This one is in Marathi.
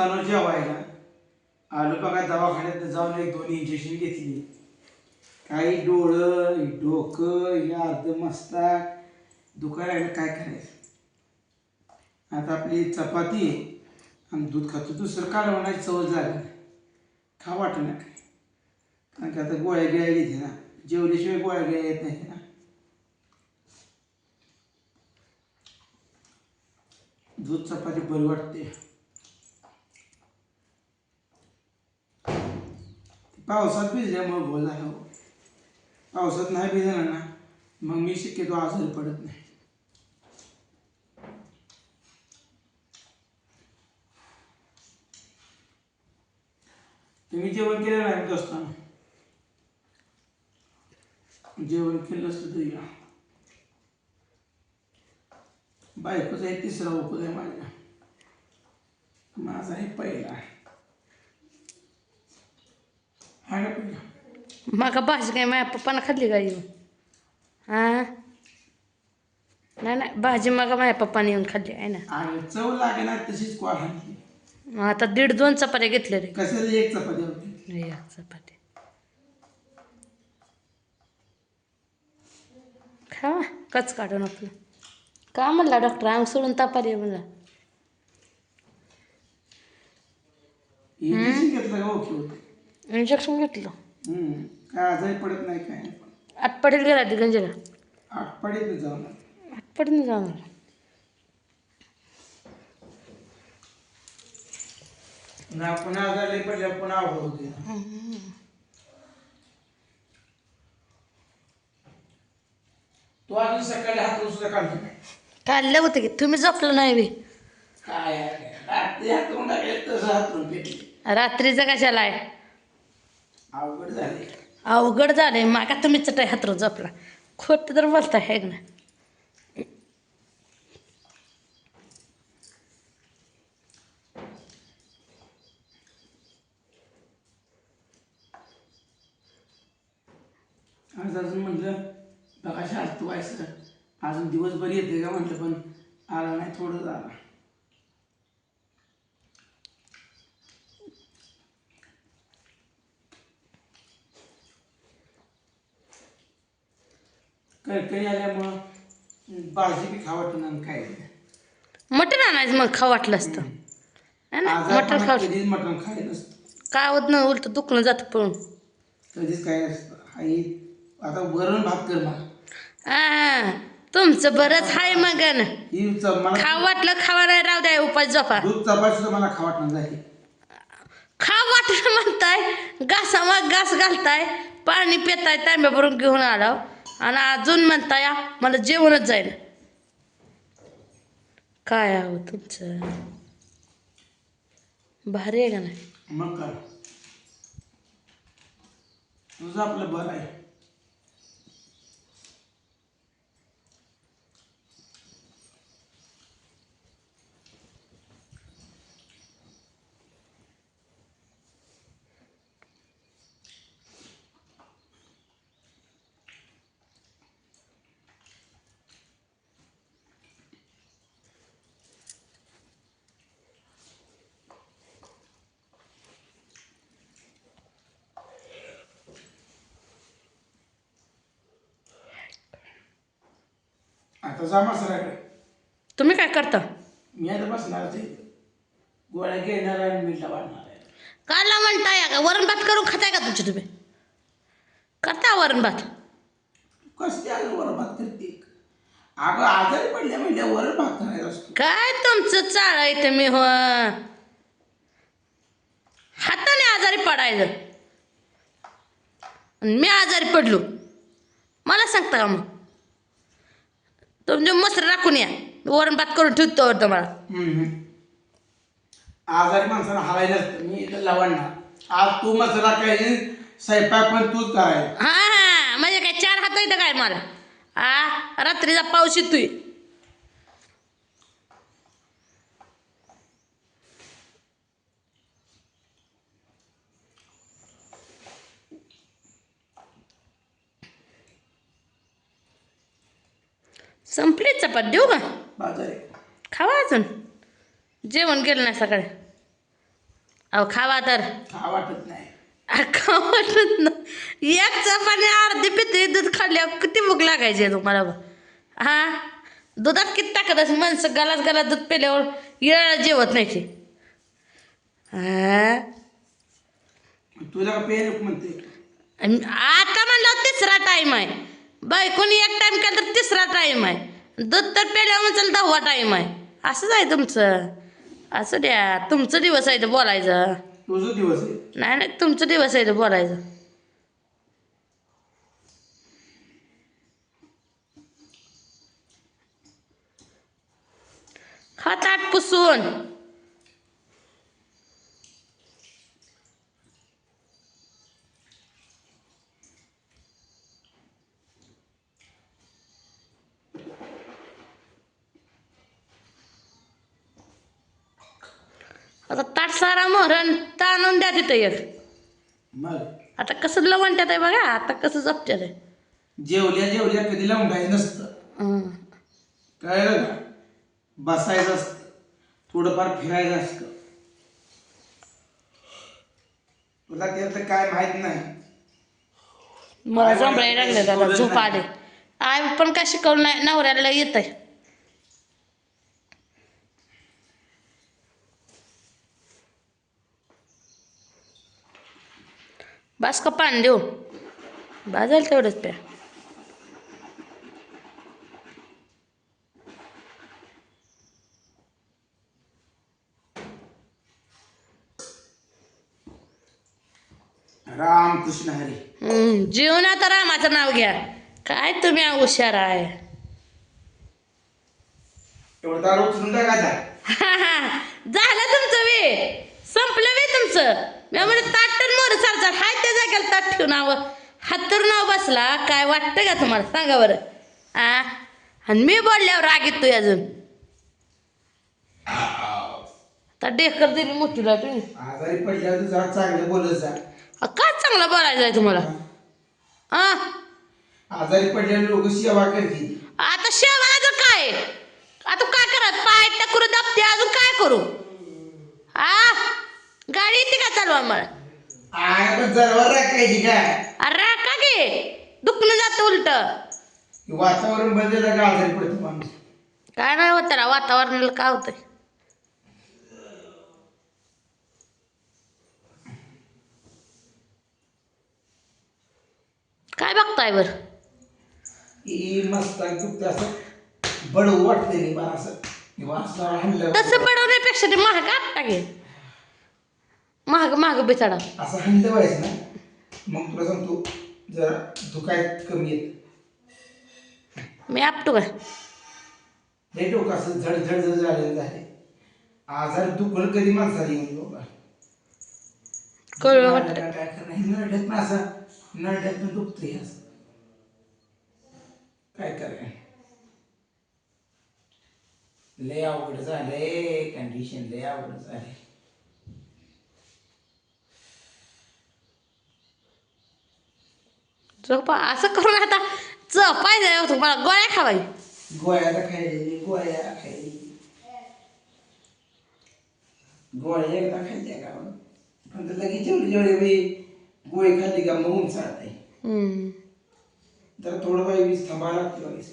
बसताना जेवायला आलो बघा दवाखान्यात जाऊन एक दोन इंजेक्शन घेतली. काही डोळं डोकं या अर्ध मस्तक दुखायला काय करायचं? आता आपली चपाती आणि दूध खातो. दुसरं काल म्हणायची चव झाली खा वाटलं काय कारण की आता गोळ्या गिळ्या घेते ना. जेवल्याशिवाय गोळ्या गिळ्या येत नाही ना. दूध चपाती बरी वाटते पावसात भिजल्यामुळे गोळ झाला हो. पावसात नाही भिजला ना मग मी शक्यतो आजारी पडत नाही. तुम्ही जेवण केलं नाही म्हणत जेवण केलं असतं तर या. बायकोचा आहे तिसरा उपद आहे माझ्या. माझा आहे पहिला आहे. पहिला माका भाजी काय माझ्या पप्पानं खाल्ली का येऊन हा? नाही नाही भाजी मागा माझ्या पप्पाने येऊन खाल्ली आहे ना? आणि चव लागे ना तशीच आता दीड दोन चपात्या घेतल्या रे. कशाला एक चपाती होती? एक चपाती खावा कच काढून आपलं. का म्हणला डॉक्टर अंग सोडून तापारी म्हणला. इंजेक्शन घेतलं का ओके होते? इंजेक्शन घेतलं. हम्म. काय आजारी पडत नाही काय? नाही. आटपाडीला गेला ती गंजीला आठवड्यात जाऊन आटपाडीने जाणार. ना पुन्हा आजारी पडल्या पुन्हा आवड होते तू अजून सकाळी हात सुद्धा काढतो नाही. काढलं होतं की तुम्ही जपलं नाही बी. काय आहे? रात्री तसं पेटले रात्रीचं कशाला आहे? अवघड झाले. अवघड झालंय मागा तुम्ही चटाई हातरून जपला खोट तर बोलताय हे ना आज अजून म्हटलं बघा शाळेत व्हायचं अजून दिवसभर येते का म्हटलं पण आला नाही थोडं झाला. कणकणी आल्यामुळं भाजी बी खावट आणि काय? मटण आणायचं मग खाऊ वाटलं असतं. है ना मटण खाऊ कधीच मटण खायला नसतं. काय होत नाही उलट दुखणं जातं पळून. कधीच काय नसतं आई आता वरण भात कर मला. आ, तुमचं बरंच हाय मग न. ही च- मला खाऊ वाटलं खावा नाही राहू द्या उपास झोपा. दूध चपाती सुद्धा मला खावट नाही. खाऊ वाटलं म्हणताय घासामा घास घालताय पाणी पिताय तांब्या भरून घेऊन आलो आणि अजून म्हणता या मला जेवणच जाईल काय आहो तुमचं? भारी आहे का नाही? मग काय? तुझं आपलं बरं आहे. आता जा मसाल्याकडे तुम्ही काय करता? मी आता बसणारच आहे गोळ्या घेणार आणि मीठला वाढणार आहे. काला म्हणताय का? वरण भात करून खाताय का तुमचे तुम्ही? करता वरण भात? कसली आलं वरण भात करते? अगं आजारी पडल्या म्हणजे वरण भात करायचा असतो. काय तुमचं चाळ आहे तुम्ही हो? हाताने आजारी पडायचं. आणि मी आजारी पडलो. मला सांगता का मग? तुमचे मस्त राखून या. वरण भात करून ठेवतो हम्म. आजारी माणसाला मी इथं लावणार आज तू मसाला स्वयंपाक पण तूच करायला हा हा. म्हणजे काय चार हात येतं काय मला? आ रात्रीचा पाऊस येतोय. संपली चपात देऊ का? बाजारी. खावा अजून. जेवण केलं नाही सकाळी. अहो खावा तर. वाटत नाही. वाटत एक चपाने अर्धी पिते दूध खाल्ल्यावर किती भूक लागायची तुम्हाला? हा? दुधात किती टाकत असेल माणसं गलास गलास दूध पेल्यावर येळ जेवत नाही ते. हा? तुला म्हणते? आणि आता म्हणलं तिसरा टाईम आहे. बायकोनी एक टाईम केला तर तिसरा टाईम आहे. दूध तर पेल्यावर म्हणचाल दहावा टाईम आहे. असंच आहे तुमचं. असं द्या. तुमचं दिवस आहे तर बोलायचं. तुझं दिवस आहे. नाही नाही तुमचं दिवस आहे तर बोलायचं. खातात पुसून. आता ताट सारा मोहरण ताणून द्या तिथं एक. मग? आता कसं लवणत्यात आहे बघा आता कसं जपत्यात आहे. जेवल्या जेवल्या कधी लावून नसतं. हं. कळलं का? बसायचं असतं. थोडंफार फिरायचं असतं. तुला त्यातलं काय माहीत नाही. मला जमराय लागले त्याला झोप आले. आई पण काय शिकवलं नाही नवऱ्याला येत आहे बस का पाणी देऊ? बाजाल तेवढंच प्या. रामकृष्ण हरी. हम्म, जीवनात रामाचं नाव घ्या. काय तुम्ही हुशार आहे? एवढं दारू उचलून टाकायचा? झालं तुमचं वे संपलं वे तुमचं. मी म्हणजे ताट तर मोर चालतात हाय त्या जागेला ताट ठेवून नाव हातर नाव बसला काय वाटतं का तुम्हाला? सांगा बरं. आ? आणि मी बोलल्यावर राग येतोय अजून. आता डेकर दिली मोठीला तुम्ही आजारी चांगलं बोलत जा. अ, काय चांगलं बोलायचं आहे तुम्हाला? आ? आजारी पडलेले लोक सेवा करतील. आता शेवायचं काय? आता काय करत पाय टकरू दाबते अजून काय करू? आ? गाडी येते का चालू आम्हाला? आय पण जनावर राखायची काय? अरे का. गे दुखणं जातं उलट. वातावरण बदललं का आजारी पडतो माणूस? काय नाही होत त्याला वातावरणाला काय होतंय? काय बघताय बर? ही मस्त दुखत असं. बडू वाटते मला असं. तसं पडवण्यापेक्षा ते महाग आत्ता घे महाग महाग बिचाडा असं हाणलं पाहिजे ना. मग तुला सांगतो जरा दुखाय कमी येत मी आपटू का लय डोकं असं झड झड झड झालेलं झाले आजार दुखणं कधी माणसाला येऊन बाबा कळलं वाटतं. काय करणार नरड्यात ना असं नरड्यात दुखतंय असं. काय कराय लय अवघड झालंय कंडिशन लय अवघड झाले झोपा असं करून आता झोपायचं तुम्हाला गोळ्या खावाय. गोळ्याला खायली गोळ्या खायली गोळ्या एकदा खायच्या का पण तर लगेच जेवढे जेवढे बाई गोळी खाल्ली का मग हम्म. तर थोडं बाई वीस थांबायला लागते बाईस